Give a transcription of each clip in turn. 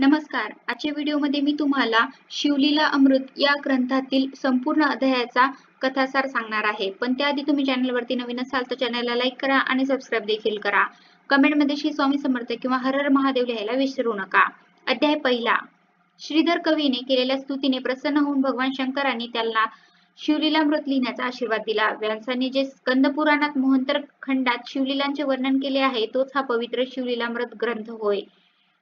नमस्कार. आजच्या व्हिडिओमध्ये मी तुम्हाला शिवलीला अमृत या ग्रंथातील संपूर्ण अध्यायाचा कथासार सांगणार आहे. पण त्याआधी तुम्ही चॅनलवरती नवीन असाल तर चॅनलला लाईक करा आणि सबस्क्राईब देखील करा. कमेंटमध्ये श्री स्वामी समर्थ किंवा हर महादेव लिहायला विसरू नका. अध्याय पहिला. श्रीधर कवीने केलेल्या स्तुतीने प्रसन्न होऊन भगवान शंकरांनी त्यांना शिवलीला मृत लिहिण्याचा आशीर्वाद दिला. व्यासांनी जे स्कंद पुराणात मोहंतर खंडात शिवलीलांचे वर्णन केले आहे तोच हा पवित्र शिवलीलामृत ग्रंथ होय.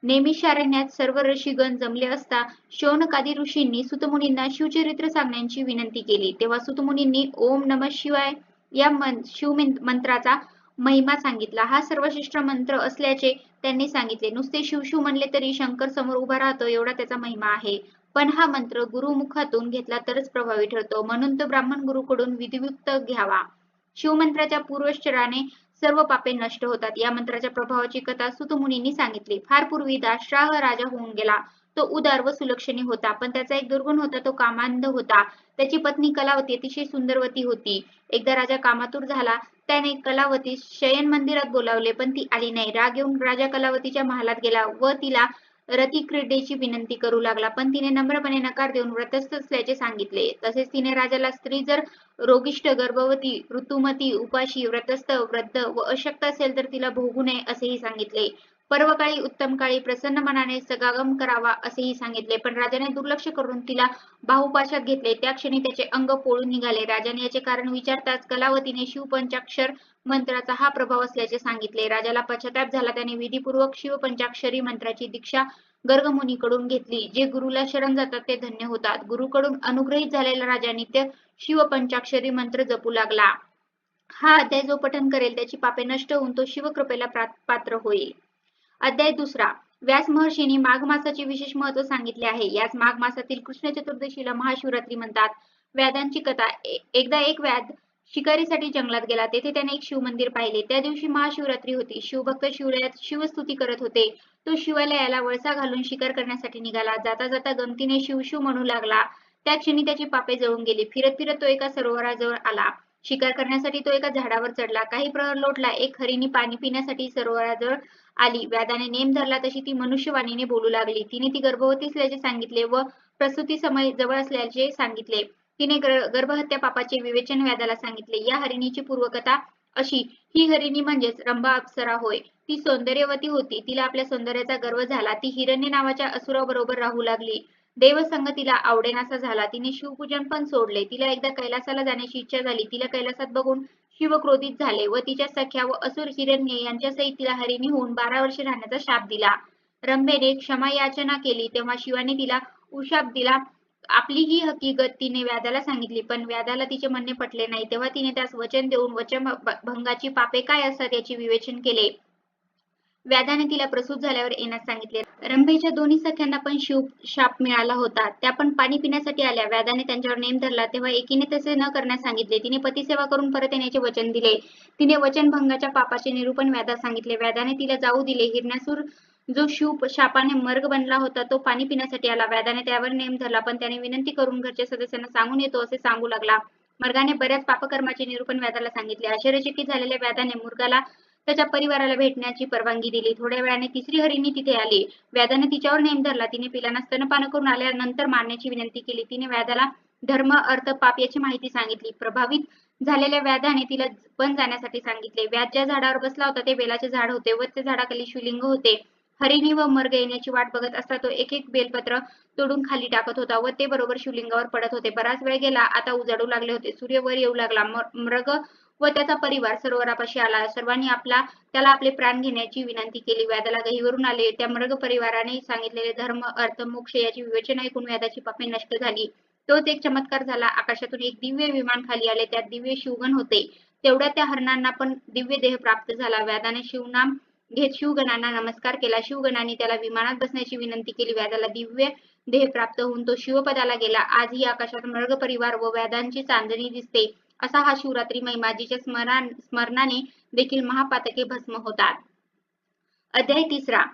नेमिषारण्यात सर्व ऋषीगण जमले असता शौनकादी ऋषींनी सुतमुनींना शिवचरित्र सांगण्याची विनंती केली. तेव्हा सुतमुनींनी ओम नम शिवाय या मन शिव मंत्राचा महिमा सांगितला. हा सर्वश्रेष्ठ मंत्र असल्याचे त्यांनी सांगितले. नुसते शिवशिव म्हणले तरी शंकर समोर उभा राहतो एवढा त्याचा महिमा आहे. पण हा मंत्र गुरुमुखातून घेतला तरच प्रभावी ठरतो. म्हणून तो ब्राह्मण गुरुकडून विधियुक्त घ्यावा. शिवमंत्राच्या पूर्वश्चराने सर्व पापे नष्ट होतात. या मंत्राच्या प्रभावाची कथा सुतमुनींनी सांगितली. फार पूर्वी दाशराह राजा होऊन गेला. तो उदार व सुलक्षणी होता. पण त्याचा एक दुर्गुण होता. तो कामांध होता. त्याची पत्नी कलावती अतिशय सुंदरवती होती. एकदा राजा कामातूर झाला. त्याने कलावती शयन मंदिरात बोलावले पण ती आली नाही. राग येऊन राजा कलावतीच्या महालात गेला व तिला रती क्रीडेची विनंती करू लागला. पण तिने नम्रपणे नकार देऊन व्रतस्थ असल्याचे सांगितले. तसेच तिने राजाला स्त्री जर रोगिष्ठ गर्भवती ऋतुमती उपाशी व्रतस्थ वृद्ध व अशक्त असेल तर तिला भोगू नये असेही सांगितले. पर्वकाळी उत्तम काळी प्रसन्न मनाने सगागम करावा असेही सांगितले. पण राजाने दुर्लक्ष करून तिला बाहुपाशात घेतले. त्या क्षणी त्याचे अंग पोळून निघाले. राजाने याचे कारण विचारताच कलावतीने शिवपंचाक्षर मंत्राचा हा प्रभाव असल्याचे सांगितले. राजाला पश्चाताप झाला. त्याने विधीपूर्वक शिवपंचाक्षरी मंत्राची दीक्षा गर्गमुनीकडून घेतली. जे गुरुला शरण जातात ते धन्य होतात. गुरुकडून अनुग्रहित झालेला राजा नित्य शिवपंचाक्षरी मंत्र जपू लागला. हा अध्याय जो पठन करेल त्याची पापे नष्ट होऊन तो शिवकृपेला पात्र होईल. अध्याय दुसरा. व्यास महर्षींनी माघ मासाचे विशेष महत्त्व सांगितले आहे. याच माघ मासातील कृष्ण चतुर्दशीला महाशिवरात्री म्हणतात. व्यादांची कथा एकदा एक व्याध शिकारीसाठी जंगलात गेला. तेथे त्याने एक शिव मंदिर पाहिले. त्या दिवशी महाशिवरात्री होती. शिवभक्त शिवलयात शिवस्तुती करत होते. तो शिवालयाला वळसा घालून शिकार करण्यासाठी निघाला. जाता जाता गमतीने शिव शिव म्हणू लागला. त्या क्षणी त्याची पापे जळून गेली. फिरत फिरत तो एका सरोवराजवळ आला. शिकार करण्यासाठी तो एका झाडावर चढला. काही प्रहर लोटला. एक हरिणी पाणी पिण्यासाठी सरोवराजवळ आली. व्याधाने नेम धरला तशी ती मनुष्यवाणीने बोलू लागली. तिने ती गर्भवती असल्याचे सांगितले व प्रसूती समय जवळ असल्याचे सांगितले. तिने गर्भहत्या पापाचे विवेचन व्याधाला सांगितले. या हरिणीची पूर्वकथा अशी. ही हरिणी म्हणजेच रंभा अप्सरा होय. ती सौंदर्यवती होती. तिला आपल्या सौंदर्याचा गर्व झाला. ती हिरण्य नावाच्या असुराबरोबर राहू लागली. देवसंघ तिला आवडेनासा झाला. तिने शिवपूजन पण सोडले. तिला एकदा कैलासाला जाण्याची इच्छा झाली. तिला कैलासात बघून शिव क्रोधित झाले व तिच्या सख्या व असुर हिरण्य यांच्या सहित तिला हरिणी होऊन बारा वर्षे राहण्याचा शाप दिला. रंभेने क्षमा याचना केली तेव्हा शिवाने तिला उशाप दिला. आपली ही हकीकत तिने व्याधाला सांगितली पण व्याधाला तिचे म्हणणे पटले नाही. तेव्हा तिने त्यास वचन देऊन वचन भंगाची पापे काय असतात याचे विवेचन केले. व्याधाने तिला प्रसूत झाल्यावर येण्यास सांगितले. रंभेच्या दोन्ही सख्यांना पण शिव शाप मिळाला होता. त्या पण पाणी पिण्यासाठी आल्या. व्याधाने त्यांच्यावर नेम धरला. तेव्हा एकीने तसे न करण्यास सांगितले. तिने पतीसेवा करून परत येण्याचे वचन दिले. तिने वचनभंगाच्या पापाचे निरूपण व्याधा सांगितले. व्याधाने तिला जाऊ दिले. हिरण्यासूर जो शिव शापाने मर्ग बनला होता तो पाणी पिण्यासाठी आला. व्याधाने त्यावर नेम धरला पण त्याने विनंती करून घरच्या सदस्यांना सांगून येतो असे सांगू लागला. मर्गाने बऱ्याच पापकर्माचे निरूपण व्याधाला सांगितले. आश्चर्यचकित झालेल्या व्याधाने मुर्गाला त्याच्या परिवाराला भेटण्याची परवानगी दिली. थोड्या वेळाने तिसरी हरिणी तिथे आली. व्याधाने तिच्यावर नेम धरला. तिने पिलांना स्तनपान करून आल्यानंतर मारण्याची विनंती केली. तिने व्याधाला धर्म अर्थ पाप याची माहिती सांगितली. प्रभावित झालेल्या व्याधाने तिला पण जाण्यासाठी सांगितले. व्याध ज्या झाडावर बसला होता ते बेलाचे झाड होते व ते झाडाखाली शिवलिंग होते. हरिणी व मर्ग येण्याची वाट बघत असता तो एक एक बेलपत्र तोडून खाली टाकत होता व ते बरोबर शिवलिंगावर पडत होते. बराच वेळ गेला. आता उजाडू लागले होते. सूर्य वर येऊ लागला. मृग व त्याचा परिवार सरोवरापाशी आला. सर्वांनी आपला त्याला आपले प्राण घेण्याची विनंती केली. व्याधाला गहीवरून आले. त्या मृग परिवाराने सांगितलेले धर्म अर्थ मोक्ष याची विवेचना ऐकून व्याधाची पापे नष्ट झाली. तोच एक चमत्कार झाला. आकाशातून एक दिव्य विमान खाली आले. त्यात दिव्य शिवगण होते. तेवढ्या त्या हरणांना पण दिव्य देह प्राप्त झाला. व्याधाने शिवनाम घेत शिवगणांना नमस्कार केला. शिवगणांनी त्याला विमानात बसण्याची विनंती केली. व्याधाला दिव्य देह प्राप्त होऊन तो शिवपदाला गेला. आजही आकाशात मृग परिवार व व्याधांची चांदणी दिसते. असा हा शिवरात्री महिमा स्मरण स्मरणाने देखील महापातके भस्म होतात. अध्याय तिसरा.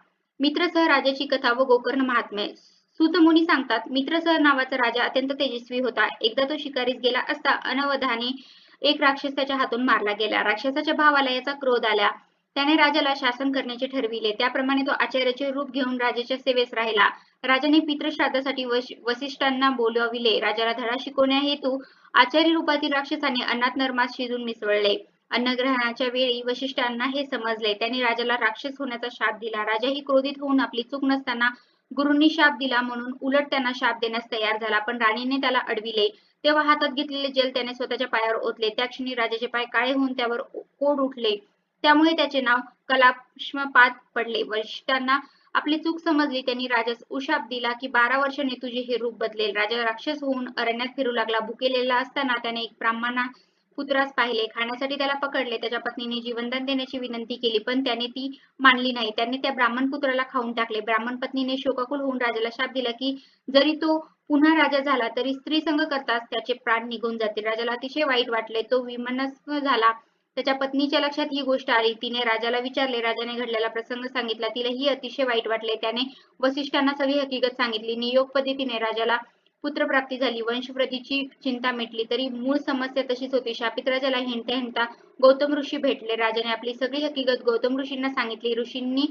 मित्रसह राजाची कथा व गोकर्ण महात्म्य. सुतमुनी सांगतात मित्रसह नावाचा राजा अत्यंत तेजस्वी होता. एकदा तो शिकारीस गेला असता अनवधाने एक राक्षस त्याच्या हातून मारला गेला. राक्षसाच्या भावाला याचा क्रोध आला. त्याने राजाला शासन करण्याचे ठरविले. त्याप्रमाणे तो आचार्याचे रूप घेऊन राजाच्या सेवेस राहिला. राजाने पितृश्राद्धासाठी वश- वसिष्ठांना बोलाविले. राजाला धडा शिकवण्या हेतू आचार्य रूपातील राक्षसाने अन्नात नरमास शिजून मिसळले. अन्नग्रहणाच्या वेळी वशिष्ठांना हे समजले. त्यांनी राजाला राक्षस होण्याचा शाप दिला. राजाही क्रोधित होऊन आपली चूक नसताना गुरुंनी शाप दिला म्हणून उलट त्यांना शाप देण्यास तयार झाला. पण राणीने त्याला अडविले. तेव्हा हातात घेतलेले जल त्याने स्वतःच्या पायावर ओतले. त्या क्षणी राजाचे पाय काळे होऊन त्यावर कोड उठले. त्यामुळे त्याचे नाव कलाश्मपात पडले. वरिष्ठांना आपली चूक समजली. त्यांनी राजास उशाप दिला की बारा वर्षाने तुझे हे रूप बदलेल. राजा राक्षस होऊन अरण्यात फिरू लागला. भुकेलेला असताना त्याने एक ब्राह्मणा पुत्रास पाहिले. खाण्यासाठी त्याला पकडले. त्याच्या पत्नीने जीवनदान देण्याची विनंती केली पण त्याने ती मानली नाही. त्याने त्या ब्राह्मण पुत्राला खाऊन टाकले. ब्राह्मण पत्नीने शोकाकुल होऊन राजाला शाप दिला की जरी तो पुन्हा राजा झाला तरी स्त्री संग करताच त्याचे प्राण निघून जातील. राजाला अतिशय वाईट वाटले. तो विमनस्क झाला. त्याच्या पत्नीच्या लक्षात ही गोष्ट आली. तिने राजाला विचारले. राजाने घडलेला प्रसंग सांगितला. तिला ही अतिशय वाईट वाटले. त्याने वसिष्ठांना सगळी हकीकत सांगितली. नियोग पद्धतीने राजाला पुत्रप्राप्ती झाली. वंशप्रतीची चिंता मिटली. तरी मूळ समस्या तशीच होती. शापित राजाला हिंडता हिंडता गौतम ऋषी भेटले. राजाने आपली सगळी हकीकत गौतम ऋषींना सांगितली. ऋषींनी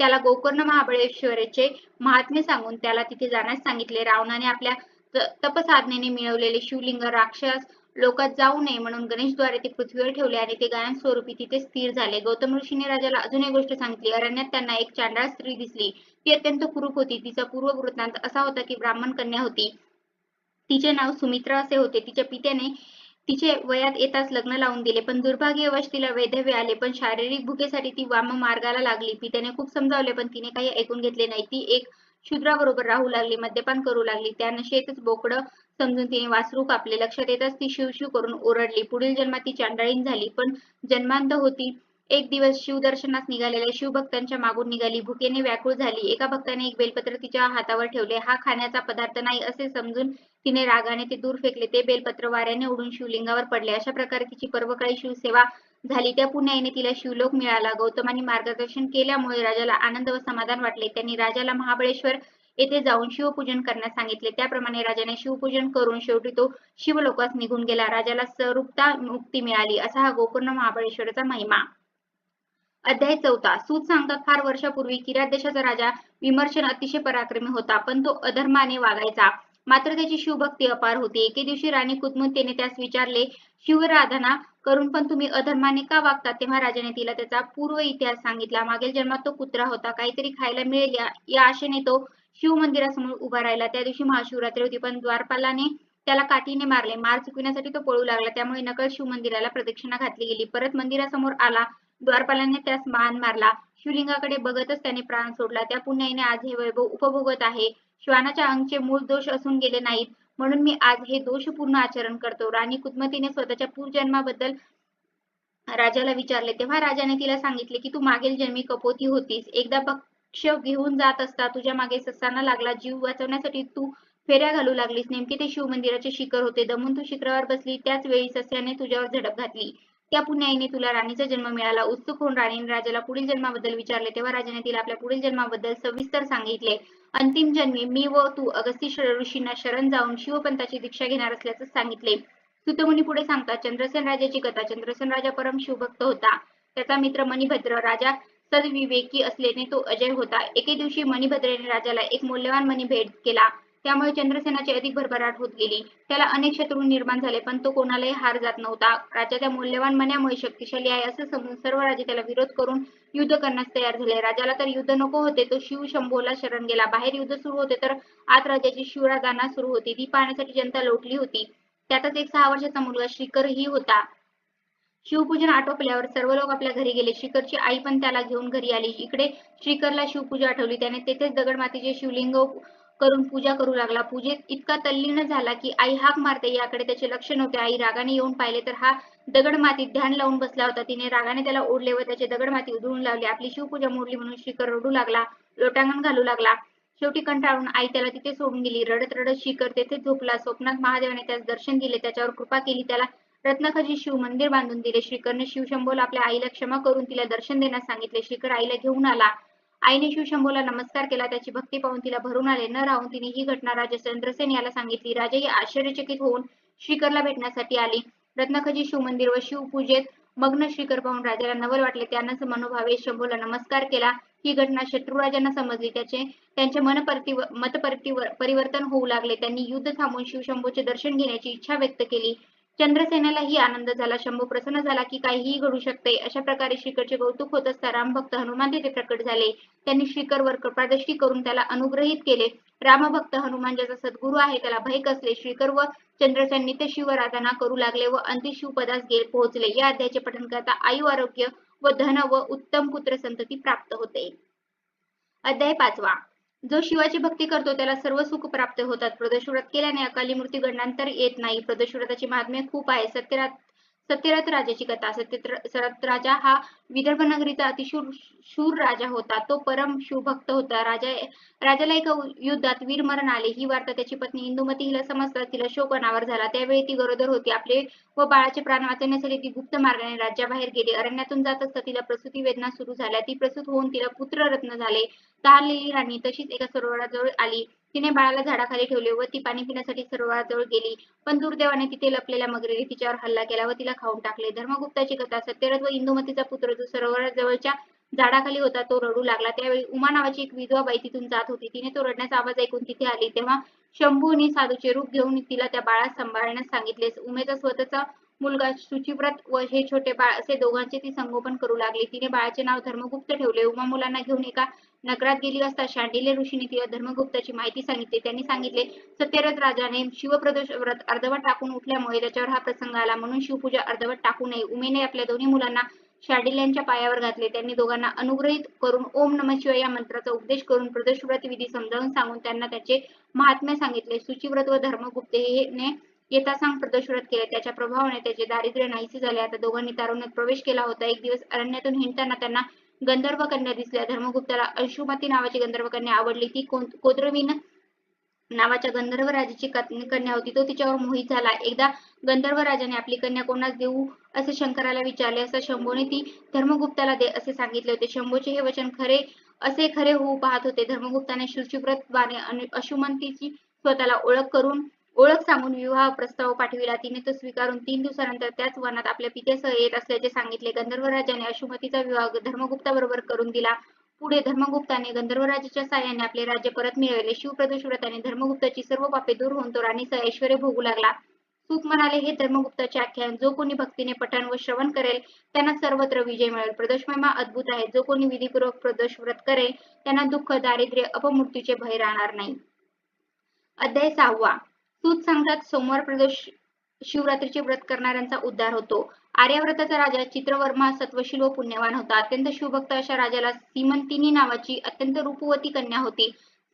त्याला गोकर्ण महाबळेश्वरचे महात्म्य सांगून त्याला तिथे जाण्यास सांगितले. रावणाने आपल्या त- तपसाधनेने मिळवलेले शिवलिंग राक्षस लोकात जाऊ नये म्हणून गणेशद्वारे ते पृथ्वीवर ठेवले आणि ते गायन स्वरूपी तिथे स्थिर झाले. गौतम ऋषीने राजाला अजून एक गोष्ट सांगितली. अरण्यात त्यांना एक चांडाळ स्त्री दिसली. ती अत्यंत कुरूप होती. तिचा पूर्व वृत्तांत असा होता की ब्राह्मण कन्या होती. तिचे नाव सुमित्रा असे होते. तिच्या पित्याने तिचे वयात येताच लग्न लावून दिले. पण दुर्भाग्यवश तिला वैधव्य आले. पण शारीरिक भुकेसाठी ती वाम मार्गाला लागली. पित्याने खूप समजावले पण तिने काही ऐकून घेतले नाही. ती एक शूद्राबरोबर राहू लागली मद्यपान करू लागली. त्या नशेतच बोकडं समजून तिने वासरू कापले. लक्षात येताच ती शिवशिव करून ओरडली. पुढील जन्मात ती चांडाळीन झाली पण जन्मांत होती. एक दिवस शिवदर्शनास निघालेल्या शिवभक्तांच्या मागून निघाली. भुकेने व्याकुळ झाली. एका भक्ताने एक बेलपत्र तिच्या हातावर ठेवले. हा खाण्याचा पदार्थ नाही असे समजून तिने रागाने ते दूर फेकले. ते बेलपत्र वाऱ्याने उडून शिवलिंगावर पडले. अशा प्रकारे तिची पर्वकाळी शिवसेवा झाली. त्या पुण्याईने तिला शिवलोक मिळाला. गौतमाने मार्गदर्शन केल्यामुळे राजाला आनंद व समाधान वाटले. त्यांनी राजाला महाबळेश्वर येथे जाऊन शिवपूजन करण्यास सांगितले. त्याप्रमाणे राजाने शिवपूजन करून शेवटी तो शिवलोकास निघून गेला. राजाला स्वरूपता मुक्ती मिळाली. असा हा गोकर्ण महाबळेश्वरचा महिमा. अध्याय चौथा. सूत सांगतात फार वर्षापूर्वी किरात देशाचा राजा विमर्शन अतिशय पराक्रमी होता पण तो अधर्माने वागायचा. मात्र त्याची शिवभक्ती अपार होती. एके दिवशी राणी कुदमुतेने त्यास विचारले शिवराधना करून पण तुम्ही अधर्माने का वागता? तेव्हा राजाने तिला त्याचा पूर्व इतिहास सांगितला. मागील जन्मात तो कुत्रा होता. काहीतरी खायला मिळेल या आशेने तो शिव मंदिरासमोर उभा राहिला. त्या दिवशी महाशिवरात्री होती पण द्वारपालाने त्याला काठीने मारले. मार चुकविण्यासाठी तो पळू लागला. त्यामुळे नकळ शिव मंदिराला प्रदक्षिणा घातली गेली. परत मंदिरासमोर आला. द्वारपालाने त्यास मान मारला. शिवलिंगाकडे बघतच त्याने प्राण सोडला. त्या पुण्याईने आज हे वैभव उपभोगत आहे. श्वानाच्या अंगचे मूळ दोष असून गेले नाहीत. म्हणून मी आज हे दोषपूर्ण आचरण करतो. राणी कुदमतीने स्वतःच्या पूर्वजन्माबद्दल राजाला विचारले. तेव्हा राजाने तिला सांगितले की तू मागील जन्मी कपोती होतीस. एकदा पक्ष घेऊन जात असता तुझ्या मागे ससाना लागला जीव वाचवण्यासाठी तू फेऱ्या घालू लागलीस. नेमके ते शिव मंदिराचे शिखर होते. दमून तू शिखरावर बसली. त्याच वेळी सस्याने तुझ्यावर झडप घातली. त्या पुण्याईने तुला राणीचा जन्म मिळाला. उत्सुक होऊन राणीने राजाला पुढील जन्माबद्दल विचारले. तेव्हा राजाने तिला आपल्या पुढील जन्माबद्दल सविस्तर सांगितले. अंतिम जन्मी मी व तू अगस्ती ऋषींना शरण जाऊन शिवपंथाची दीक्षा घेणार असल्याचं सांगितले. सुतमुनी पुढे सांगतात चंद्रसेन राजाची कथा. चंद्रसेन राजा परम शिवभक्त होता. त्याचा मित्र मणिभद्र राजा सद्विवेकी असल्याने तो अजय होता. एके दिवशी मणिभद्रेने राजाला एक मौल्यवान मणी भेट केला. त्यामुळे चंद्रसेनाची अधिक भरभराट होत गेली. त्याला अनेक शत्रू निर्माण झाले पण तो कोणालाही हार जात नव्हता. राजा त्या मौल्यवान मण्यामुळे शक्तिशाली आहे असं समजून सर्व राजे त्याला विरोध करून युद्ध करण्यास तयार झाले. राजाला तर युद्ध नको होते तो शिव शंभोला शरण गेला. बाहेर युद्ध सुरू होते तर आत राजाची शिवराजांना सुरू होती. ती पाहण्यासाठी जनता लोटली होती. त्यातच एक सहा वर्षाचा मुलगा श्रीकर ही होता. शिवपूजन आटोपल्यावर सर्व लोक आपल्या घरी गेले. श्रीकरची आई पण त्याला घेऊन घरी आली. इकडे श्रीकरला शिवपूजा आठवली. त्याने तेथेच दगड मातीचे शिवलिंग करून पूजा करू लागला. पूजेत इतका तल्लीन झाला की आई हाक मारते. याकडे त्याचे लक्ष नव्हते. आई रागाने येऊन पाहिले तर हा दगड मातीत ध्यान लावून बसला होता. तिने रागाने त्याला ओढले व त्याचे दगड माती उधळून लावली. आपली शिवपूजा मोडली म्हणून शिखर रडू लागला. लोटांगण घालू लागला. शेवटी कंटाळून आई त्याला तिथे सोडून गेली. रडत रडत शिखर तेथे झोपला. स्वप्नात महादेवाने त्यास दर्शन दिले. त्याच्यावर कृपा केली. त्याला रत्नखजी शिव मंदिर बांधून दिले. श्रीकरने शिवशंभोला आपल्या आईला क्षमा करून तिला दर्शन देण्यास सांगितले. श्रीकर आईला घेऊन आला. आईने शिवशंभोला नमस्कार केला. त्याची भक्ती पाहून तिला भरून आले. न राहून तिने ही घटना राजा चंद्रसेन याला सांगितली. राजा ही आश्चर्यचकित होऊन श्रीकरला भेटण्यासाठी आली. रत्नखजी शिव मंदिर व शिवपूजेत मग्न श्रीकर पाहून राजाला नवल वाटले. त्यानंच मनोभावे शंभूला नमस्कार केला. ही घटना शत्रुराजांना समजली. त्याचे त्यांचे मन मत परिवर्तन होऊ लागले. त्यांनी युद्ध थांबवून शिवशंभूचे दर्शन घेण्याची इच्छा व्यक्त केली. चंद्रसेनालाही आनंद झाला शंभू प्रसन्न झाला की काहीही घडू शकते. अशा प्रकारे श्रीकरचे कौतुक होत असता रामभक्त हनुमान तिथे प्रकट झाले. त्यांनी श्रीकरवर कृपादृष्टी करून त्याला अनुग्रहित केले. रामभक्त हनुमान ज्याचा सद्गुरू आहे त्याला भय कसले? श्रीकर व चंद्रसेन नित्य शिवराधना करू लागले व अंतिशिव पदास गे पोहोचले. या अध्यायाचे पठन करता आयु आरोग्य व धन व उत्तम पुत्र संतती प्राप्त होते. अध्याय पाचवा. जो शिवाची भक्ती करतो त्याला सर्व सुख प्राप्त होतात. प्रदोषव्रत केल्याने अकाली मृत्यू तर येत नाही. प्रदोषव्रताची महात्म्य खूप आहे. सत्यरात सत्यरथ राजाची कथा. सत्यरथ राजा हा विदर्भ नगरीचा अतिशूर शूर राजा होता. तो परम शिवभक्त होता. राजा राजाला एका युद्धात वीरमरण आले. ही वार्ता त्याची पत्नी इंदुमती हिला समजताच तिला शोक अनावर झाला. त्यावेळी ती गरोदर होती. आपले व बाळाचे प्राण वाचवण्यासाठी ती गुप्त मार्गाने राज्याबाहेर गेली. अरण्यातून जात असता तिला प्रसूती वेदना सुरू झाल्या. ती प्रसूत होऊन तिला पुत्ररत्न झाले. तहारलेली राणी तशीच एका सरोवराजवळ आली. तिने बाळाला झाडाखाली ठेवले व ती पाणी पिण्यासाठी सरोवराजवळ गेली. पण दुर्दैवाने तिथे लपलेल्या मगरीने तिच्यावर हल्ला केला व तिला खाऊन टाकले. धर्मगुप्ताची कथा सत्यरथ व इंदुमतीचा पुत्र जो सरोवराजवळच्या झाडाखाली होता तो रडू लागला. त्यावेळी उमा नावाची एक विधवा बाई तिथून जात होती. तिने तो रडण्याचा आवाज ऐकून तिथे आली. तेव्हा शंभूनी साधूचे रूप घेऊन तिला त्या बाळास सांभाळण्यास सांगितले. उमेचा स्वतःचा मुलगा शुचिव्रत व हे छोटे बाळ असे दोघांचे ती संगोपन करू लागली. तिने बाळाचे नाव धर्मगुप्त ठेवले. उमा मुलांना घेऊन एका नगरात गेली असता शांडिल्य ऋषीने तिला धर्मगुप्ताची माहिती सांगितली. त्यांनी सांगितले सत्यरथ राजाने शिवप्रदोष व्रत अर्धवट टाकून उठल्यामुळे त्याच्यावर हा प्रसंग आला. म्हणून शिवपूजा अर्धवट टाकू नये. उमेने आपल्या दोन्ही मुलांना शाडिल्यांच्या पायावर घातले. त्यांनी दोघांना अनुग्रहित करून ओम नम शिवाय या मंत्राचा उपदेश करून प्रदोषव्रत विधी समजावून सांगून त्यांना त्याचे महात्म्य सांगितले. सुचिव्रत व धर्मगुप्त हे येता सांग प्रदोषव्रत केले. त्याच्या प्रभावाने त्याचे दारिद्र्य नाहीसे झाले. आता दोघांनी तारुण्यात प्रवेश केला होता. एक दिवस अरण्यातून हिंडताना त्यांना गंधर्व कन्या दिसल्या. धर्मगुप्ताला अंशुमती नावाची गंधर्व कन्या आवडली. ती कोद्रवीन नावाच्या गंधर्व राजाची कन्या होती. तो तिच्यावर मोहित झाला. एकदा गंधर्व राजाने आपली कन्या कोणास देऊ असे शंकराला विचारले असता शंभूने ती धर्मगुप्ताला दे असे सांगितले होते. शंभूचे हे वचन खरे असे खरे होऊ पाहत होते. धर्मगुप्ताने शुचिव्रत अशुमंतीची स्वतःला ओळख करून ओळख सांगून विवाह प्रस्ताव पाठविला. तिने तो स्वीकारून तीन दिवसानंतर त्याच वनात आपल्या पित्यासह येत असल्याचे सांगितले. गंधर्व राजाने अशुमतीचा विवाह धर्मगुप्ताबरोबर करून दिला. पुढे धर्मगुप्ताने गंधर्वराजाच्या साह्याने आपले राज्य परत मिळवले. शिवप्रदोषव्रताने धर्मगुप्ताची सर्व पापे दूर होऊन तो राणीचा ऐश्वर भोगू लागला. सुख म्हणाले हे धर्मगुप्ताचे आख्यान जो कोणी भक्तीने पठण व श्रवण करेल त्यांना सर्वत्र विजय मिळेल. प्रदोषमहिमा अद्भुत आहे. जो कोणी विधीपूर्वक प्रदोष व्रत करेल त्यांना दुःख दारिद्र्य अपमृत्यूचे भय राहणार नाही. अध्याय सहावा. तूच सांगतात सोमवार प्रदोष शिवरात्रीचे व्रत करणाऱ्यांचा उद्धार होतो. आर्यव्रताचा राजा चित्रवर्मा सत्वशील व पुण्यवान होता. अत्यंत शिवभक्त अशा राजाला सीमंतिनी नावाची अत्यंत रूपवती कन्या होती.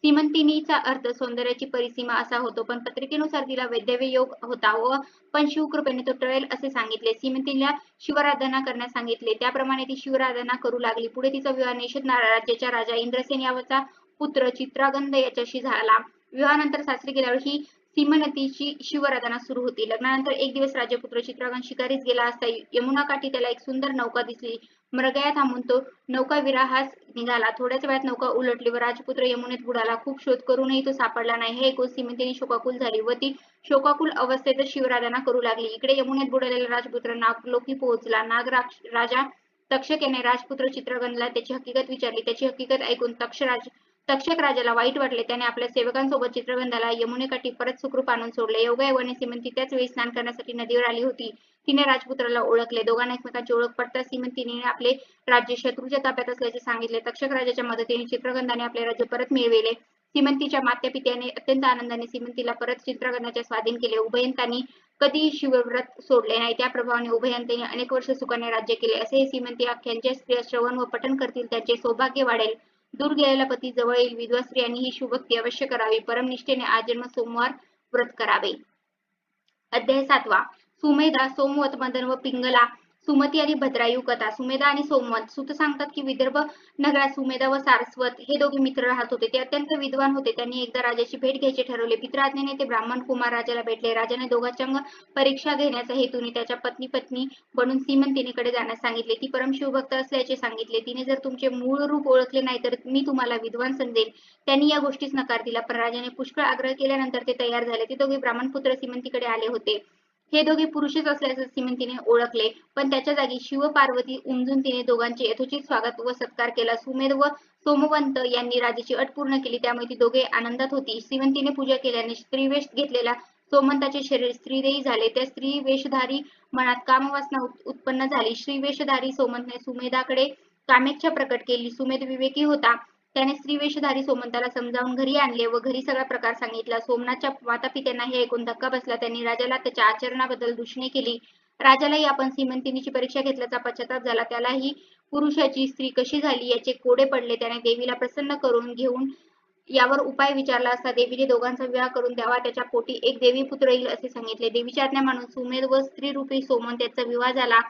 सीमंतिनीचा अर्थ सौंदर्याची परिसीमा असा होतो पण पत्रिकेनुसार तिला वैद्यव्य योग होता व पण शिवकृपेने तो टळेल असे सांगितले. सीमंतीला शिवराधना करण्यास सांगितले. त्याप्रमाणे ती शिवराधना करू लागली. पुढे तिचा विवाह निषेध राज्याच्या राजा इंद्रसेन यावचा पुत्र चित्रागंध याच्याशी झाला. विवाहानंतर सासरी गेल्यावर ही सीमनतीची शिवराधना सुरू होती. लग्नानंतर एक दिवस राजपुत्र चित्रागण शिकारीच गेला असता यमुना काठी त्याला एक सुंदर नौका दिसली. मृगया थांबून तो नौका विराहास निघाला. थोड्याच वेळात नौका उलटली व राजपुत्र यमुनेत बुडाला. खूप शोध करूनही तो सापडला नाही. हे ऐकून सीमंतीने शोकाकुल झाली व ती शोकाकुल अवस्थेत शिवराधना करू लागली. इकडे यमुनेत बुडालेला राजपुत्र नागलोकी पोहोचला. नाग राजा तक्षक याने राजपुत्र चित्रगणला त्याची हकीकत विचारली. त्याची हकीकत ऐकून तक्षराज तक्षक राजाला वाईट वाटले. त्याने आपल्या सेवकांसोबत चित्रगंधाला यमुनेकाठी परत सुखरूप आणून सोडले. योगायोगाने सिमंती त्याच वेळी स्नान करण्यासाठी नदीवर आली होती. तिने राजपुत्राला ओळखले. दोघांना एकमेकांची ओळख पडता सिमंतीने आपले राज्य शत्रूच्या ताब्यात असल्याचे सांगितले. तक्षक राजाच्या मदतीने चित्रगंधाने आपले राज्य परत मिळविले. सिमंतीच्या मात्या पित्याने अत्यंत आनंदाने सिमंतीला परत चित्रगंधाच्या स्वाधीन केले. उभयंतांनी कधी शिवव्रत सोडले नाही. त्या प्रभावाने उभयंतांनी अनेक वर्ष सुखाने राज्य केले. असे सिमंती आख्यांच्या स्त्रिया श्रवण व पठण करतील. त्याचे सौभाग्य वाढेल. दूर गेलेला पती जवळ येईल. विधवा स्त्रियांनी ही शुभक्ती अवश्य करावी. परमनिष्ठेने आजन्म सोमवार व्रत करावे. अध्याय सातवा. सुमेधा सोमवत मदन व पिंगला सुमती आणि भद्रायू कथा सुमेधा आणि सोमवंत. सुत सांगतात की विदर्भ नगरात सुमेधा व सारस्वत हे दोघे मित्र राहत होते. ते अत्यंत विद्वान होते. त्यांनी एकदा राजाची भेट घ्यायचे ठरवले. पित्राज्ञेने ते ब्राह्मण कुमार राजाला भेटले. राजाने दोघांच्या परीक्षा घेण्याचा हेतूने त्याच्या पत्नी पत्नी बनून सीमंतिनीकडे जाण्यास सांगितले. ती परम शिवभक्त असल्याचे सांगितले. तिने जर तुमचे मूळ रूप ओळखले नाही तर मी तुम्हाला विद्वान समजेल त्यांनी या गोष्टीस नकार दिला. पण राजाने पुष्कळ आग्रह केल्यानंतर ते तयार झाले. ते दोघे ब्राह्मण पुत्र सीमंतीकडे आले होते. हे दोघे पुरुषच असल्याचं तिने ओळखले. पण त्याच्या जागी शिव पार्वती उमजून तिने दोघांचे यथोचित स्वागत व सत्कार केला. सुमेध व सोमवंत यांनी राजाची अट पूर्ण केली. त्यामुळे ती दोघे आनंदात होती. श्रीमंतीने पूजा केल्याने स्त्रीवेश घेतलेला सोमंताचे शरीर स्त्रीदेही झाले. त्या स्त्री वेशधारी मनात कामवासना उत्पन्न झाली. श्री वेशधारी सोमंतने सुमेधाकडे कामेच्छा प्रकट केली. सुमेध विवेकी होता. त्याने स्त्री वेशधारी सोमंताला समजावून घरी आणले व घरी सगळा प्रकार सांगितला. सोमनाथच्या माता पित्यांना हे ऐकून धक्का बसला. त्यांनी राजाला त्याच्या आचरणाबद्दल दूषणे केली. राजालाही आपण सीमंतिनीची परीक्षा घेतल्याचा पश्चाताप झाला. त्यालाही पुरुषाची स्त्री कशी झाली याचे कोडे पडले. त्याने देवीला प्रसन्न करून घेऊन यावर उपाय विचारला असता देवीने दोघांचा विवाह करून द्यावा. त्याच्या पोटी एक देवी पुत्र येईल असे सांगितले. देवीच्या आज्ञा मानून सुमेध व स्त्री रूपी सोमंत त्याचा विवाह झाला.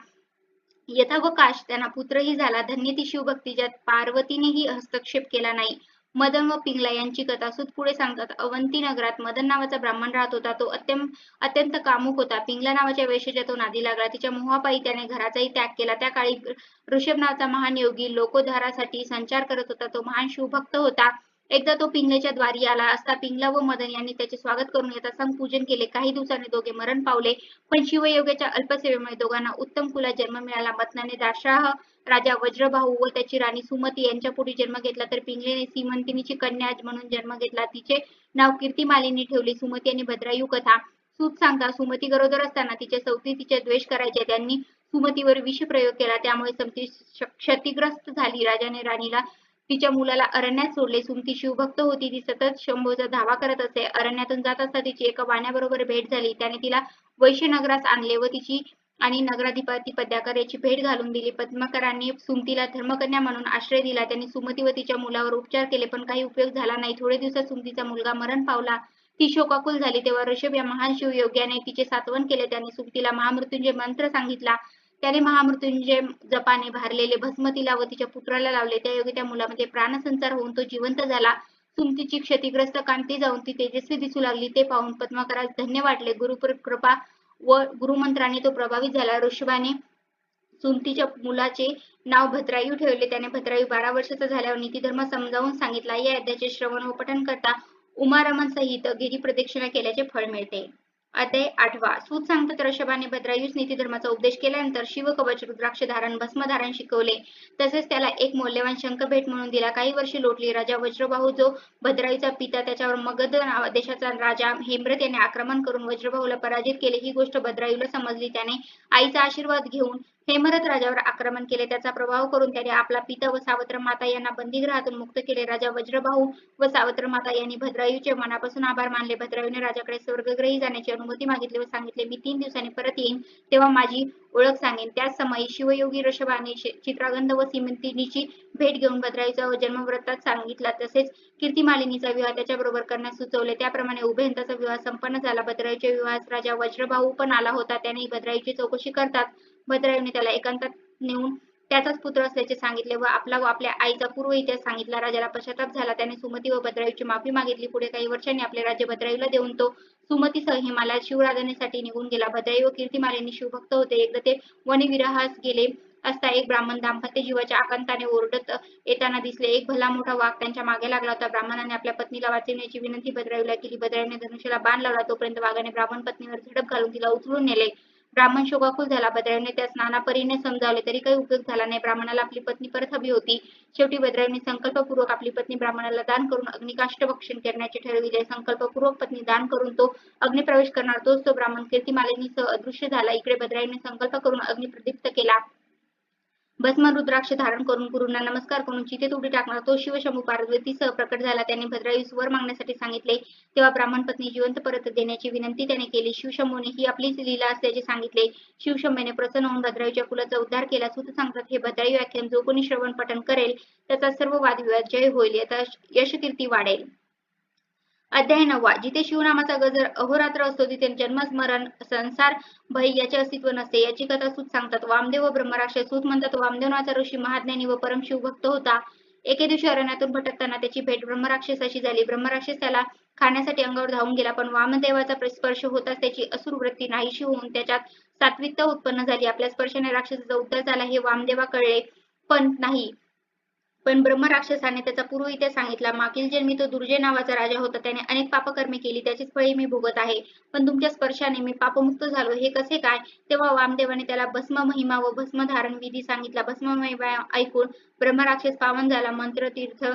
यथावकाश त्यांना पुत्रही झाला. धन्य ती शिवभक्ती ज्यात पार्वतीनेही हस्तक्षेप केला नाही. मदन व पिंगला यांची कथा सुत पुढे सांगतात. अवंती नगरात मदन नावाचा ब्राह्मण राहत होता. तो अत्यंत अत्यंत कामुक होता. पिंगला नावाच्या वेशाच्या तो नादी लागला. तिच्या मोहापायी त्याने घराचाही त्याग केला. त्या काळी ऋषभ नावाचा महान योगी लोकोद्धारासाठी संचार करत होता. तो महान शिवभक्त होता. एकदा तो पिंगलेच्या द्वारी आला असता पिंगला व मदन यांनी त्याचे स्वागत करून यथासांग पूजन केले. काही दिवसांनी दोघे मरण पावले. पण शिवयोगाच्या अल्पसेवेमुळे दोघांना उत्तम कुला जन्म मिळाला. मदनाने दाशाह राजा वज्रभाऊ व त्याची राणी सुमती यांच्या पुढे जन्म घेतला. तर पिंगलेने सीमंतिनीची कन्या म्हणून जन्म घेतला. तिचे नाव कीर्तिमालिनी ठेवले. सुमती आणि भद्रायू कथा. सूत सांगता सुमती गरोदर असताना तिच्या सौती तिचे द्वेष करायचे त्यांनी सुमतीवर विषप्रयोग केला. त्यामुळे समती क्षतिग्रस्त झाली. राजाने राणीला तिच्या मुलाला अरण्यात सोडले. सुमती शिवभक्त होती. ती सतत शंभूचा धावा करत असे. अरण्यातून जात असता तिची एका वाण्याबरोबर भेट झाली. त्याने तिला वैश्यनगरास आणले व तिची आणि नगराधिपती पद्याकर याची भेट घालून दिली. पद्माकरांनी सुमतीला धर्मकन्या म्हणून आश्रय दिला. त्यांनी सुमती व तिच्या मुलावर उपचार केले पण काही उपयोग झाला नाही. थोडे दिवसात सुमतीचा मुलगा मरण पावला. ती शोकाकुल झाली. तेव्हा ऋषभ या महान शिवयोग्याने तिचे सात्वन केले. त्याने सुमतीला महामृत्युंजय मंत्र सांगितला. त्याने महामृत्युंजय जपाने भारलेले भस्म तिला व तिच्या पुत्राला लावले. त्या योगी त्या मुलामध्ये प्राणसंचार होऊन तो जिवंत झाला. सुमतीची क्षतिग्रस्त कांती जाऊन ती तेजस्वी दिसू लागली. ते पाहून पद्माकरास धन्य वाटले. गुरु कृपा व गुरुमंत्राने तो प्रभावित झाला. ऋषभाने सुमतीच्या मुलाचे नाव भद्रायू ठेवले. त्याने भद्रायू बारा वर्षाचा झाल्यावर नीतीधर्म समजावून सांगितला. या अध्याचे श्रवण व पठण करता उमारमन सहित गिरी प्रदक्षिणा केल्याचे फळ मिळते. अध्याय आठवा. सूत सांगतात ऋषभाने नीती धर्माचा उपदेश केल्यानंतर शिवकवच रुद्राक्ष धारण भस्म धारण शिकवले. तसेच त्याला एक मौल्यवान शंख भेट म्हणून दिला. काही वर्षे लोटली. राजा वज्रबाहू जो भद्रायूचा पिता त्याच्यावर मगध देशाचा राजा हेमरथ याने आक्रमण करून वज्रबाहूला पराजित केले. ही गोष्ट भद्रायूला समजली. त्याने आईचा आशीर्वाद घेऊन हेमरथ राजावर आक्रमण केले. त्याचा प्रभाव करून त्याने आपला पिता व सावत्र माता यांना बंदीगृहातून मुक्त केले. राजा वज्रभाऊ व सावत्र माता यांनी भद्रायूचे मनापासून आभार मानले. भद्रायूने राजाकडे स्वर्गग्रही जाण्याची अनुमती मागितली व सांगितले मी तीन दिवसांनी परत येईन तेव्हा माझी ओळख सांगेन. त्याच समयी शिवयोगी ऋषभाने चित्रागंध व सिमंतिनीची भेट घेऊन भद्रायूचा जन्मव्रतात सांगितला. तसेच कीर्तिमालिनीचा विवाह त्याच्याबरोबर करण्यास सुचवले. त्याप्रमाणे उभयंताचा विवाह संपन्न झाला. भद्रायूच्या विवाहास राजा वज्रभाऊ पण आला होता. त्याने भद्रायूची चौकशी करतात भद्रायूने त्याला एकांतात नेऊन त्याचाच पुत्र असल्याचे सांगितले व आपला व आपल्या आईचा पूर्व इतिहास सांगितला. राजाला पश्चाताप झाला. त्याने सुमती व भद्रायूची माफी मागितली. पुढे काही वर्षांनी आपले राज्य भद्रायूला देऊन तो सुमतीसह हिमालयात शिवराधनेसाठी निघून गेला. भद्रायू व कीर्तिमालिनी शिवभक्त होते. एकदा ते वनविरहास गेले असता एक ब्राह्मण दाम्पत्य जीवाच्या आकांताने ओरडत येताना दिसले. एक भला मोठा वाघ त्यांच्या मागे लागला होता. ब्राह्मणाने आपल्या पत्नीला वाचविण्याची विनंती भद्रायूला केली. भद्रायूने धनुष्याला बाण लावला. तोपर्यंत वाघाने ब्राह्मण पत्नीवर झडप घालून तिला उचलून नेले. ब्राह्मण शोकाकुल झाला. भद्रायूने त्यास नाना परीने समजावले तरी काही उपयोग झाला नाही. ब्राह्मणाला आपली पत्नी परत हवी होती. शेवटी भद्रायूने संकल्पपूर्वक आपली पत्नी ब्राह्मणाला दान करून अग्निकाष्ट भक्षण करण्याचे ठरविले संकल्पपूर्वक पत्नी दान करून तो अग्निप्रवेश करणार. तोच तो ब्राह्मण कीर्तिमालिनीसह अदृश्य झाला. इकडे भद्रायूने संकल्प करून अग्निप्रदीप्त केला. भस्म रुद्राक्ष धारण करून गुरुंना नमस्कार करून जिथे उडी टाकणार. तो शिवशंभू पार्वतीसह प्रकट झाला. त्याने भद्रायुस वर मागण्यासाठी सांगितले. तेव्हा ब्राह्मण पत्नी जिवंत परत देण्याची विनंती त्याने केली. शिवशंभूने ही आपलीच लीला असल्याचे सांगितले. शिवशंभूने प्रसन्न होऊन भद्रायूच्या कुलाचा उद्धार केला. सुत सांगतात हे भद्रायू व्याख्यान जो कोणी श्रवण पठण करेल त्याचा सर्व वादविवाद जय होईल. याचा यशकीर्ती वाढेल. अध्याय नववा. जिथे शिवनामाचा गजर अहोरात्र असतो तिथे जन्मस्मरण संसार भय याचे अस्तित्व नसते. याची कथा सूत सांगतात. वामदेव व ब्रह्मराक्षस सूत म्हणतात वामदेव ऋषी महाज्ञानी व परम शिवभक्त होता. एके दिवशी अरण्यातून भटकताना त्याची भेट ब्रह्मराक्षसाशी झाली. ब्रह्मराक्षस त्याला खाण्यासाठी अंगावर धावून गेला पण वामदेवाचा स्पर्श होताच त्याची असुर वृत्ती नाहीशी होऊन त्याच्यात सात्विकता उत्पन्न झाली. आपल्या स्पर्शाने राक्षसाचा उद्धार झाला हे वामदेवा कळले पण नाही. पण ब्रह्मराक्षसाने त्याचा पूर्व इतिहास सांगितला मागील जन्मी तो दुर्जय नावाचा राजा होता त्याने अनेक पापकर्मे केली त्याचीच फळे मी भोगत आहे. पण तुमच्या स्पर्शाने मी पापमुक्त झालो हे कसे काय? तेव्हा वामदेवाने त्याला भस्म महिमा व भस्म धारण विधी सांगितला. भस्म महिमा ऐकून ब्रह्मराक्षस पावन झाला. मंत्र तीर्थ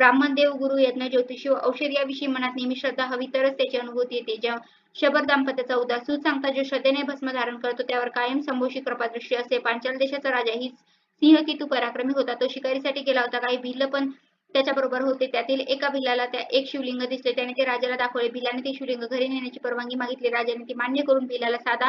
ब्राह्मण देव गुरु यज्ञ ज्योतिषी व औषध याविषयी मनात नेहमी श्रद्धा हवी तरच त्याची अनुभूती येते. जेव्हा शबर दाम्पत्याचा उदास सूत सांगता जो श्रद्धेने भस्म धारण करतो त्यावर कायम संभोषी कृपादृष्टी असते. पांचाल देशाचा राजा हीच सिंह तू पराक्रमी होता तो शिकारीसाठी गेला होता काही भिल्ल पण त्याच्याबरोबर होते. त्यातील एका भिल्लाला त्या एक शिवलिंग दिसले. त्याने ते राजाला दाखवले. भिल्लाने ते शिवलिंग घरी नेण्याची परवानगी मागितली. राजाने ती मान्य करून भिल्लाला साधा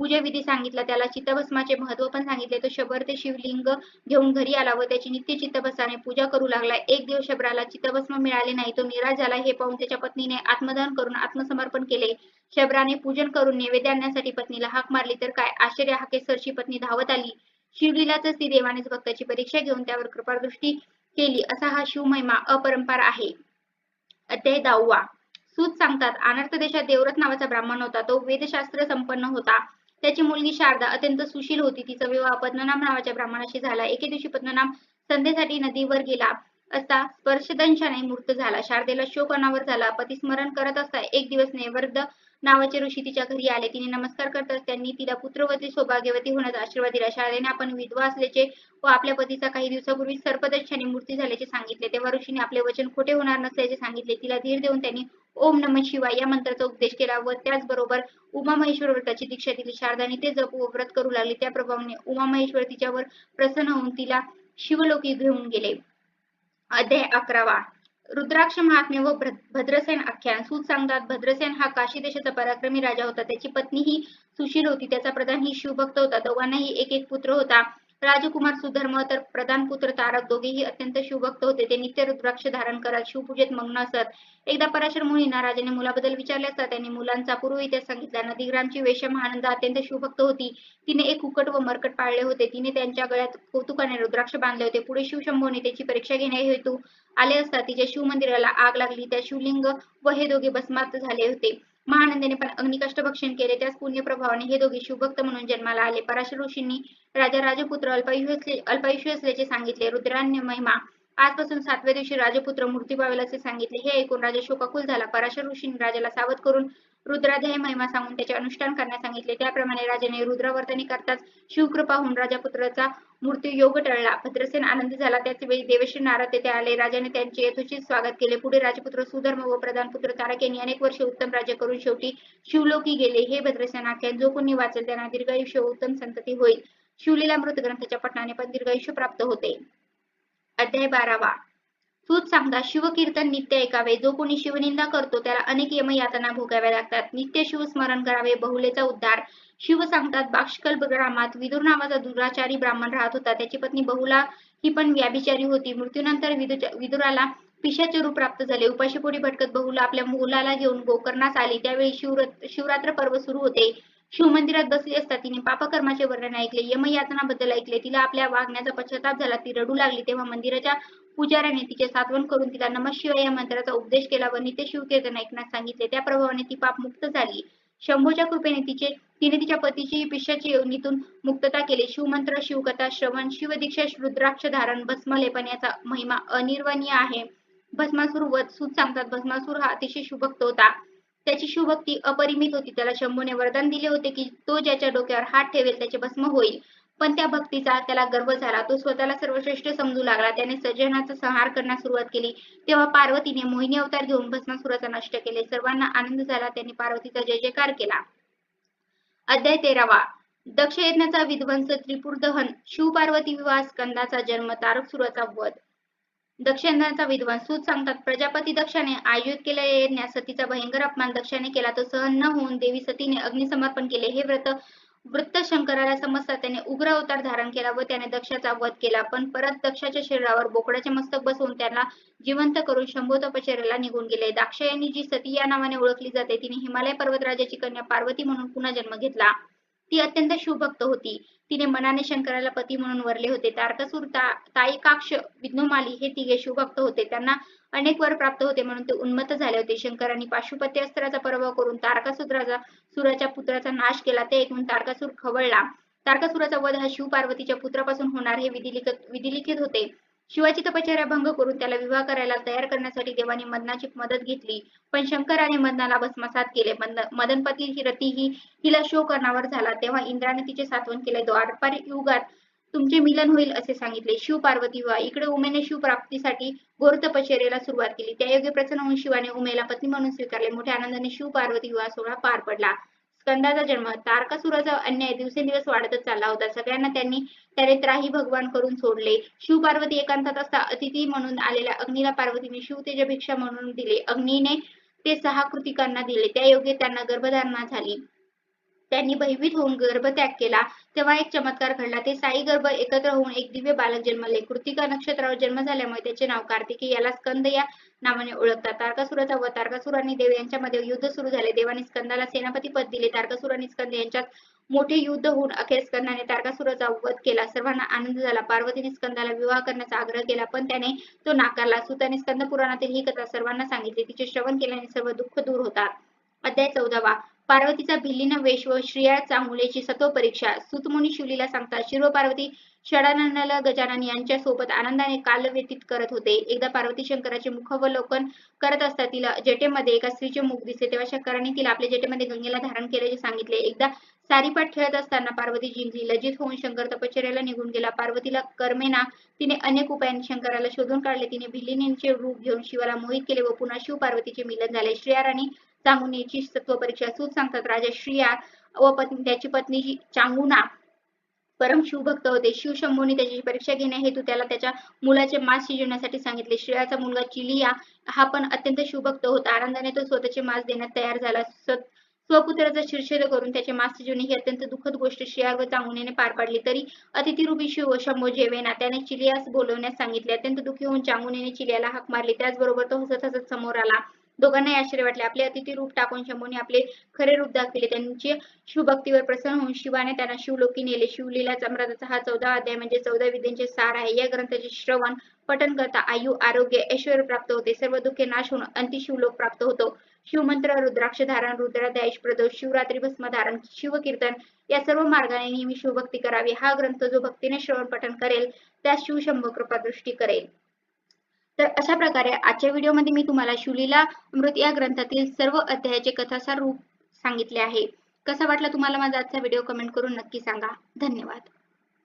पूजाविधी सांगितला. त्याला चित्तभस्माचे महत्त्व पण सांगितले. तो शबर ते शिवलिंग घेऊन घरी आला व त्याची नित्य चित्तभस्माने पूजा करू लागला. एक दिवस शबराला चित्तभस्म मिळाले नाही. तो निराश झाला हे पाहून त्याच्या पत्नीने आत्मदान करून आत्मसमर्पण केले. शबराने पूजन करून नैवेद्य आणण्यासाठी पत्नीला हाक मारली. तर काय? आश्चर्य हाकेसरची पत्नी धावत आली. शिवलीलाच ती देवानेच भक्ताची परीक्षा घेऊन त्यावर कृपादृष्टी केली. असा हा शिवमहिमा अपरंपार आहे. अध्याय दहावा. सूत सांगतात अनर्थ देशात देवरथ नावाचा ब्राह्मण होता. तो वेदशास्त्र संपन्न होता. त्याची मुलगी शारदा अत्यंत सुशील होती. तिचा विवाह पद्मनाम नावाच्या ब्राह्मणाशी झाला. एके दिवशी पद्मनाम संध्येसाठी नदीवर गेला असता स्पर्शदंशाने मूर्त झाला. शारदेला शोक अनावर झाला. पती स्मरण करत असता एक दिवस नैवर्द नावाचे ऋषी तिच्या घरी आले. तिने नमस्कार करताच त्यांनी तिला पुत्रवती सौभाग्यवती होण्याचा आशीर्वाद दिला. शारदेने आपण विधवा असल्याचे व आपल्या पतीचा काही दिवसापूर्वी सर्पदर्शाने मृत्यू झाल्याचे सांगितले. तेव्हा ऋषीने आपले वचन खोटे होणार नसल्याचे सांगितले. तिला धीर देऊन त्यांनी ओम नम शिवाय या मंत्राचा उपदेश केला व त्याचबरोबर उमा महेश्वर व्रताची दीक्षा दिली. शारदाने ते जप व व्रत करू लागले. त्या प्रभावाने उमा महेश्वर तिच्यावर प्रसन्न होऊन तिला शिवलोकी घेऊन गेले. अध्याय अकरावा. रुद्राक्ष महात्म्य व भद्रसेन आख्यान. सूत सांगतात भद्रसेन हा काशी देशाचा पराक्रमी राजा होता. त्याची पत्नी ही सुशील होती. त्याचा प्रधान ही शिवभक्त होता. दोघांनाही एक एक पुत्र होता. राजकुमार सुधर्म तर प्रधान पुत्र तारक दोघेही अत्यंत शिवभक्त होते. ते नित्य रुद्राक्ष धारण करत शिवपूजेत मग्न असत. एकदा पराशर मुनींना राजाने मुलाबद्दल विचारले असता त्यांनी मुलांचा पूर्व इतिहास सांगितला नदीग्रामची वेश्या महानंद अत्यंत शिवभक्त होती. तिने एक कुकट व मरकट पाळले होते. तिने त्यांच्या गळ्यात कौतुकाने रुद्राक्ष बांधले होते. पुढे शिवशंभोने त्याची परीक्षा घेण्या हेतू आले असता तिच्या शिवमंदिराला आग लागली. त्या शिवलिंग व हे दोघे भस्मात झाले होते. महानंदेने पण अग्निकष्ट भक्षण केले. त्याच पुण्यप्रभावाने हे दोघे शिवभक्त म्हणून जन्माला आले. पराशर ऋषींनी राजा राजपुत्र अल्पायुष अल्पायुष्य असल्याचे सांगितले. रुद्रान्य महिमा आजपासून सातव्या दिवशी राजपुत्र मूर्ती पावेल असे सांगितले. हे ऐकून राजा शोकाकुल झाला. पराशर ऋषीने राजाला सावध करून रुद्राध्याय महिमा सांगून त्याचे अनुष्ठान करण्यास सांगितले. त्याप्रमाणे राजाने रुद्रावर्तनी करताच शिवकृपा होऊन राजापुत्राचा मृत्यू योग टळला. भद्रसेन आनंदी झाला. त्याच वेळी देवश्री नारद तेथे आले. राजाने त्यांचे यथोचित स्वागत केले. पुढे राजपुत्र सुधर्म व प्रधानपुत्र तारक यांनी अनेक वर्षे उत्तम राज्य करून शेवटी शिवलोकी गेले. हे भद्रसेन आख्यान जो कोणी वाचेल. त्यांना दीर्घायुष्य उत्तम संतती होईल. शिवलीला मृत ग्रंथाच्या पठणाने पण दीर्घायुष्य प्राप्त होते. अध्याय बारावा सूत सांगता शिवकीर्तन नित्य ऐकावे. जो कोणी शिवनिंदा करतो त्याला अनेक यमयातना भोगाव्या लागतात. नित्य शिवस्मरण करावे बहुलेचा उद्धार. शिव सांगतात बाक्षकल ग्रामात विदुर नावाचा दुराचारी ब्राह्मण राहत होता. त्याची पत्नी बहुला ही पण व्याभिचारी होती. मृत्यूनंतर विदुराला पिशाचे रूप प्राप्त झाले. उपाशीपोटी भटकत बहुला आपल्या मुलाला घेऊन गोकर्णास आली. त्यावेळी शिवरात्र पर्व सुरू होते. शिवमंदिरात बसली असता तिने पापकर्माचे वर्णन ऐकले. यमयातनाबद्दल ऐकले. तिला आपल्या वागण्याचा पश्चाताप झाला. ती रडू लागली. तेव्हा मंदिराच्या पुजाऱ्याने तिचे सातवण करून तिला नमशिवाय या मंत्राचा उपदेश केला व नित्य शिवकीर्तन ऐकण्यास सांगितले. त्या प्रभावाने ती पाप मुक्त झाली. शंभूच्या कृपेने तिचे तिने तिच्या पतीची पिशाची योनीतून मुक्तता केली. शिवमंत्र शिवकथा श्रवण शिवदीक्षा रुद्राक्ष धारण भस्मलेपन याचा महिमा अनिर्वणीय आहे. भस्मासूर वध सूत सांगतात भस्मासूर हा अतिशय शुभक्त होता त्याची शिवभक्ती अपरिमित होती. त्याला शंभूने वरदान दिले होते की तो ज्याच्या डोक्यावर हात ठेवेल त्याचे भस्म होईल. पण त्या भक्तीचा त्याला गर्व झाला. तो स्वतःला सर्वश्रेष्ठ समजू लागला. त्याने सज्जनाचा संहार करण्यास सुरुवात केली. तेव्हा पार्वतीने मोहिनी अवतार घेऊन भस्मासुराचा नष्ट केले. सर्वांना आनंद झाला. त्यांनी पार्वतीचा जय जयकार केला. अध्याय तेरावा. दक्ष यज्ञाचा विध्वंस त्रिपुर दहन शिव पार्वती विवाह स्कंदाचा जन्म तारक सुराचा वध. दक्षिणाचा विद्वान सूत सांगतात प्रजापती दक्षाने आयोजित केलेल्या यज्ञात सतीचा भयंकर अपमान दक्षाने केला. तो सहन न होऊन देवी सतीने अग्निसमर्पण केले. हे व्रत वृत्त शंकराला समजता त्याने उग्र अवतार धारण केला व त्याने दक्षाचा वध केला. पण परत दक्षाच्या शरीरावर बोकडाचे मस्तक बसवून त्यांना जिवंत करून शंभू तपश्चर्याला निघून गेले. दाक्षायणी जी सती या नावाने ओळखली जाते तिने हिमालय पर्वतराजाची कन्या पार्वती म्हणून पुन्हा जन्म घेतला. ती अत्यंत शिवभक्त होती. तिने मनाने शंकराला पती म्हणून वरले होते. तारकासूर ताईकाक्ष विष्णुमाली हे तिघे शिवभक्त होते. त्यांना अनेक वर प्राप्त होते म्हणून ते उन्मत्त झाले होते. शंकरांनी पाशुपती अस्त्राचा पराभव करून तारकासुराचा सुराच्या पुत्राचा नाश केला. ते ऐकून तारकासूर खवळला. तारकासुराचा वध हा शिव पार्वतीच्या पुत्रापासून होणार हे विधिलिखित विधिलिखित होते. शिवाची तपश्चर्या भंग करून त्याला विवाह करायला तयार करण्यासाठी देवाने मदनाची मदत घेतली. पण शंकराने मदनाला भस्मसात केले. मदन मदनपती रती ही हिला शोक अनावर झाला. तेव्हा इंद्राने तिचे सात्वन केले. द्वारपार युगात तुमचे मिलन होईल असे सांगितले. शिव पार्वती विवाह इकडे उमेने शिव प्राप्तीसाठी घोर तपश्चर्याला सुरुवात केली. त्यायोगे प्रसन्न होऊन शिवाने उमेला पत्नी म्हणून स्वीकारले. मोठ्या आनंदाने शिव पार्वती विवाह सोहळा पार पडला. स्कंदाचा जन्म तारकासुराचा अन्याय दिवसेंदिवस वाढतच चालला होता. सगळ्यांना त्यांनी त्याने त्राही भगवान करून सोडले. शिव पार्वती एकांतात असता अतिथी म्हणून आलेल्या अग्नीला पार्वतीने शिवतेज भिक्षा म्हणून दिले. अग्नीने ते सहा कृतिकांना दिले. त्या योगे त्यांना गर्भधारणा झाली. त्यांनी भयभीत होऊन गर्भत्याग केला. तेव्हा एक चमत्कार घडला. ते साई गर्भ एकत्र होऊन एक दिव्य बालक जन्मले. कृतिका नक्षत्रावर जन्म झाल्यामुळे त्याचे नाव कार्तिकी. याला स्कंद या नावाने ओळखतात. तारकासुराचा व तारकासुर आणि देव यांच्यामध्ये युद्ध सुरू झाले. देवाने स्कंदाला सेनापती पद दिले. तारकासुर आणि स्कंद यांच्यात मोठे युद्ध होऊन अखेर स्कंदाने तारकासुराचा वध केला. सर्वांना आनंद झाला. पार्वतीने स्कंदाला विवाह करण्याचा आग्रह केला पण त्याने तो नाकारला. सुताने स्कंद पुराणातील ही कथा सर्वांना सांगितली. तिचे श्रवण केल्याने सर्व दुःख दूर होतात. अध्याय चौदावा. पार्वतीचा भिल्लीन वेश व श्रिया चांगुलेची सत्व परीक्षा सुतमुनी शिवलीला सांगतात शिरो पार्वती षडानंदला गजानन यांच्या सोबत आनंदाने काल व्यतीत करत होते. एकदा पार्वती शंकराचे मुखावलोकन करत असता तिला जटेमध्ये एका स्त्रीचे मुख दिसले. तेव्हा शंकराने तिला आपल्या जटेमध्ये गंगेला धारण केल्याचे सांगितले. एकदा सारीपाठ खेळत असताना पार्वती जिंकली लज्जित होऊन शंकर तपश्चर्याला निघून गेला. पार्वतीला कर्मेना तिने अनेक उपायांनी शंकराला शोधून काढले. तिने भिल्लीनींचे रूप घेऊन शिवाला मोहित केले व पुन्हा शिव पार्वतीचे मिलन झाले. श्रेया राणी चांगुनीची सत्व परीक्षा सूत सांगतात राजा श्रिया व पत्नी त्याची पत्नी चांगुना परम शिवभक्त होते. शिव शंभूने त्याची परीक्षा घेण्या हेतू त्याला त्याच्या मुलाचे मास शिजवण्यासाठी सांगितले. श्रेयाचा मुलगा चिलिया हा पण अत्यंत शिवभक्त होता. आनंदाने तो स्वतःचे मास देण्यात तयार झाला. स्वपुत्राचा शिरछेद करून त्याचे मास शिजवणे ही अत्यंत दुःखद गोष्ट. श्रेया व चांगुनेने पार पाडली. तरी अतिथिरूपी शिव शंभो जेवेना त्याने चिलियास बोलवण्यास सांगितले. अत्यंत दुःखी होऊन चांगुनेने चिलियाला हाक मारली. त्याचबरोबर तो हसत हसत समोर आला. दोघांनाही आश्चर्य वाटले. आपले अतिथी रूप टाकून शंभूने आपले खरे रूप दाखविले. त्यांचे शिवभक्तीवर प्रसन्न होऊन शिवाने त्यांना शिवलोकी नेले. शिवलीला अमृताचा हा चौदा अध्याय म्हणजे चौदा विधींचे सार आहे. या ग्रंथाचे श्रवण पठन करता आयु आरोग्य ऐश्वर प्राप्त होते. सर्व दुःखे नाश होऊन अंति शिवलोक प्राप्त होतो. शिवमंत्र रुद्राक्ष धारण रुद्राध्याय प्रदोष शिवरात्री भस्म धारण शिवकीर्तन या सर्व मार्गाने नेहमी शिवभक्ती करावी. हा ग्रंथ जो भक्तीने श्रवण पठन करेल त्यास शिवशंभ कृपा दृष्टी करेल. तर अशा प्रकारे आजच्या व्हिडिओमध्ये मी तुम्हाला शिवलीला अमृत या ग्रंथातील सर्व अध्यायाचे कथासार रूप सांगितले आहे. कसा वाटला तुम्हाला माझा आजचा व्हिडिओ? कमेंट करून नक्की सांगा. धन्यवाद.